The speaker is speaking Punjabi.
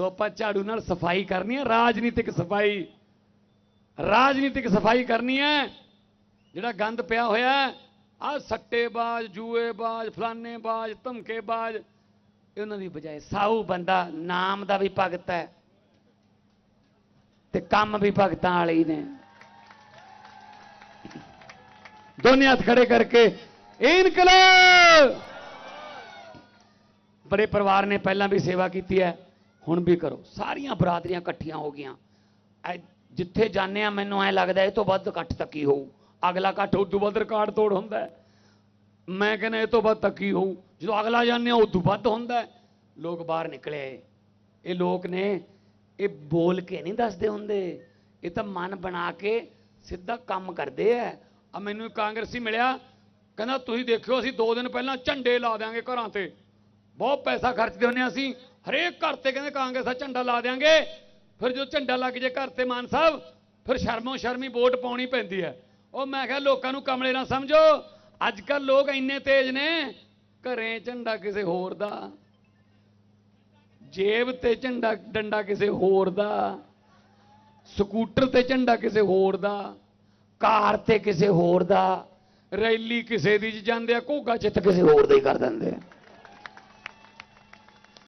ਸੋ ਆਪਾਂ ਝਾੜੂ ਨਾਲ ਸਫ਼ਾਈ ਕਰਨੀ ਹੈ, ਰਾਜਨੀਤਿਕ ਸਫ਼ਾਈ। ਰਾਜਨੀਤਿਕ ਸਫ਼ਾਈ ਕਰਨੀ ਹੈ, ਜਿਹੜਾ ਗੰਦ ਪਿਆ ਹੋਇਆ ਆ ਸੱਟੇਬਾਜ਼, ਜੂਏਬਾਜ਼, ਫਲਾਨੇਬਾਜ਼, ਧਮਕੇਬਾਜ਼ ਇਹਨਾਂ ਦੀ ਬਜਾਏ ਸਾਊ ਬੰਦਾ, ਨਾਮ ਦਾ ਵੀ ਭਗਤ ਹੈ ਤੇ ਕੰਮ ਵੀ ਭਗਤਾਂ ਵਾਲੇ ਹੀ ਨੇ। ਦੋਨੇ ਹੱਥ ਖੜੇ ਕਰਕੇ, ਇਨਕਲਾਬ! ਬੜੇ ਪਰਿਵਾਰ ਨੇ ਪਹਿਲਾਂ ਵੀ ਸੇਵਾ ਕੀਤੀ ਹੈ। ਹੁਣ ਵੀ ਕਰੋ। ਸਾਰੀਆਂ ਬਰਾਦਰੀਆਂ ਇਕੱਠੀਆਂ ਹੋ ਗਈਆਂ। ਜਿੱਥੇ ਜਾਂਦੇ ਆ, ਮੈਨੂੰ ਐ ਲੱਗਦਾ ਇਹ ਤੋਂ ਵੱਧ ਇਕੱਠ ਤੱਕੀ ਹੋਊ। ਅਗਲਾ ਇਕੱਠ ਉਦੋਂ ਵੱਧ ਰਿਕਾਰਡ ਤੋੜ ਹੁੰਦਾ ਮੈਂ ਕਹਿੰਦਾ ਇਹ ਤੋਂ ਵੱਧ ਤੱਕੀ ਹੋਊ। ਜਦੋਂ ਅਗਲਾ ਜਾਂਦੇ ਆ, ਉਦੋਂ ਵੱਧ ਹੁੰਦਾ ਲੋਕ ਬਾਹਰ ਨਿਕਲੇ। ਇਹ ਲੋਕ ਨੇ, ਇਹ ਬੋਲ ਕੇ ਨਹੀਂ ਦੱਸਦੇ ਹੁੰਦੇ। ਇਹ ਤਾਂ ਮਨ ਬਣਾ ਕੇ ਸਿੱਧਾ ਕੰਮ ਕਰਦੇ ਆ ਆ ਮੈਨੂੰ ਕਾਂਗਰਸੀ ਮਿਲਿਆ। ਕਹਿੰਦਾ, ਤੁਸੀਂ ਦੇਖਿਓ, ਅਸੀਂ 2 ਦਿਨ ਪਹਿਲਾਂ ਝੰਡੇ ਲਾ ਦਿਆਂਗੇ ਘਰਾਂ ਤੇ। ਬਹੁਤ ਪੈਸਾ ਖਰਚਦੇ ਹੁੰਦੇ ਹਾਂ ਅਸੀਂ। ਹਰੇਕ ਘਰ ਤੇ ਕਹਿੰਦੇ ਕਾਂਗਰਸ ਦਾ ਝੰਡਾ ਲਾ ਦਿਆਂਗੇ। ਫਿਰ ਜੋ ਝੰਡਾ ਲੱਗ ਜੇ ਘਰ ਤੇ ਮਾਨ ਸਾਹਿਬ, ਫਿਰ ਸ਼ਰਮੋ ਸ਼ਰਮੀ ਵੋਟ ਪਾਉਣੀ ਪੈਂਦੀ ਹੈ। ਉਹ ਮੈਂ ਕਿਹਾ, ਲੋਕਾਂ ਨੂੰ ਕਮਲੇ ਨਾ ਸਮਝੋ। ਅੱਜ ਕੱਲ ਲੋਕ ਇੰਨੇ ਤੇਜ਼ ਨੇ, ਘਰੇ ਝੰਡਾ ਕਿਸੇ ਹੋਰ ਦਾ, ਜੇਬ ਤੇ ਝੰਡਾ, ਡੰਡਾ ਕਿਸੇ ਹੋਰ ਦਾ, ਸਕੂਟਰ ਤੇ ਝੰਡਾ ਕਿਸੇ ਹੋਰ ਦਾ, ਕਾਰ ਤੇ ਕਿਸੇ ਹੋਰ ਦਾ, ਰੈਲੀ ਕਿਸੇ ਦੀ ਜਾਂਦੇ ਆ, ਘੋਗਾ ਚਿੱਤ ਕਿਸੇ ਹੋਰ ਦਾ ਹੀ ਕਰ ਦਿੰਦੇ ਆ।